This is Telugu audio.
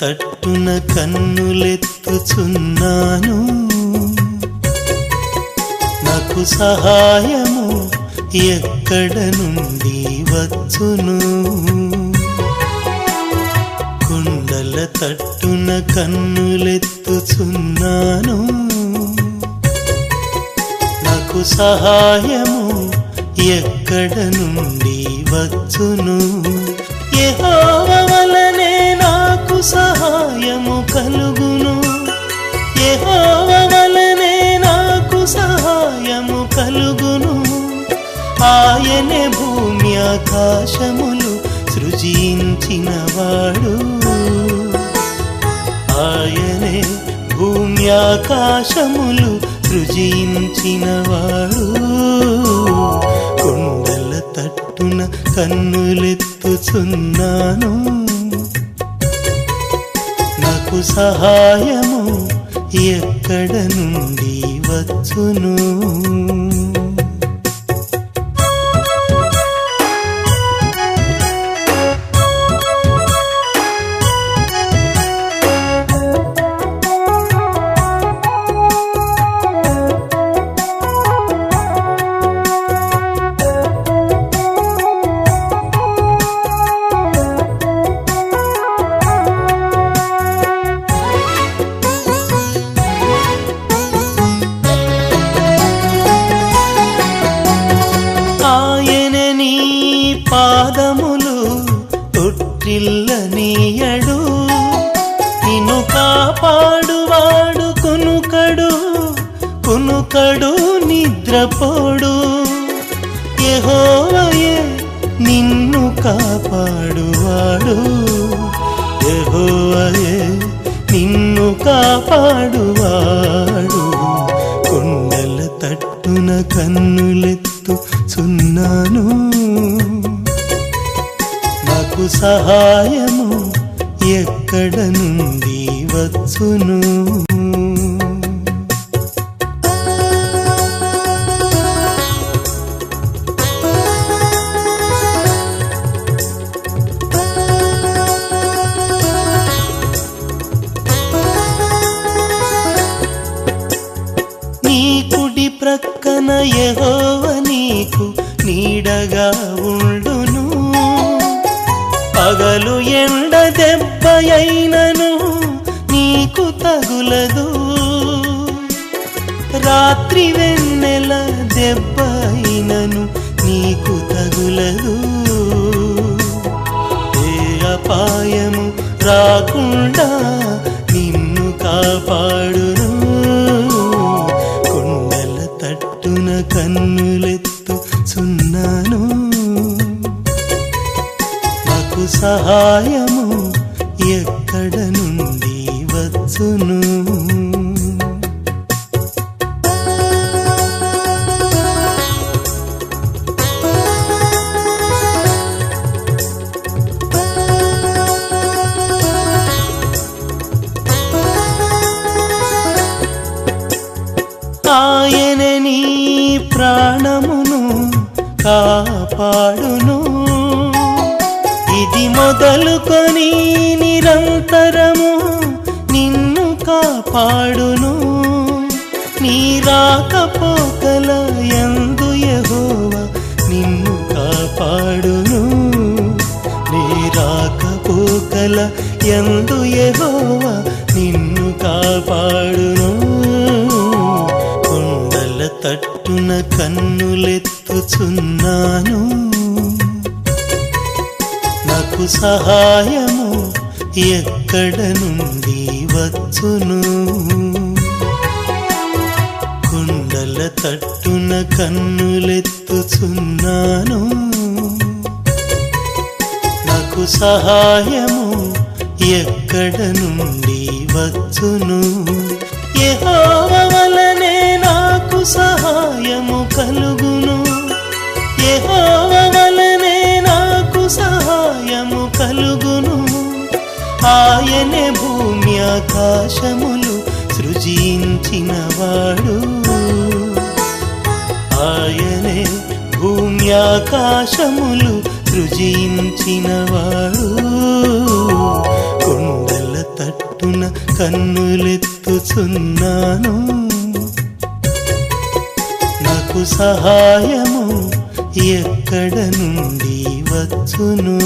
తట్టున కన్నులెత్తుచున్నాను. నాకు సహాయము ఎక్కడ నుండి వచ్చును? కుండల తట్టున కన్నులెత్తుచున్నాను. నాకు సహాయము ఎక్కడ నుండి వచ్చును? యెహోవ ఆయనే భూమి ఆకాశములు సృజించినవాడు ఆయనే భూమి ఆకాశములు సృజించినవాడు కొండల తట్టున కన్నులెత్తుచున్నాను. నాకు సహాయము ఎక్కడ నుండి వచ్చును? తొట్టిల్లనీయడు నిన్ను కాపాడువాడు కునుకడు. కునుకడు నిద్రపోడు. యెహోవయే నిన్ను కాపాడువాడు యెహోవయే నిన్ను కాపాడువాడు కొండల తట్టున కన్నులెత్తు సున్నాను. నాకు సహాయము ఎక్కడ నుండి వచ్చును? నీ కుడి ప్రక్కన యెహోవ నీకు నీడగా ఉండు పగలు ఎండ దెబ్బయైనను నీకు తగులదు. రాత్రి వెన్నెల దెబ్బైనను నీకు తగులదు. ఏ అపాయము రాకుండా నిన్ను కాపాడును. కొండల తట్టున కన్నులే సహాయము ఎక్కడ నుండి వచ్చును? ఆయన నీ ప్రాణమును కాపాడును. మొదలుకొని నిరంతరము నిన్ను కాపాడును. నీ రాకపోకల ఎందు యెహోవ నిన్ను కాపాడును. నీ రాకపోకల ఎందు యెహోవ నిన్ను కాపాడును. కొండల తట్టున కన్నులెత్తుచున్నాను. నాకు సహాయము ఎక్కడ నుండి వచ్చును? కుండల తట్టున కన్నులెత్తుచున్నాను. నాకు సహాయము ఎక్కడ నుండి వచ్చును? యెహోవ ఆకాశములు సృజించినవాడు. ఆయనే భూమి ఆకాశములు సృజించినవాడు. కొండల తట్టున కన్నులెత్తుచున్నాను. నాకు సహాయము ఎక్కడ నుండి వచ్చును?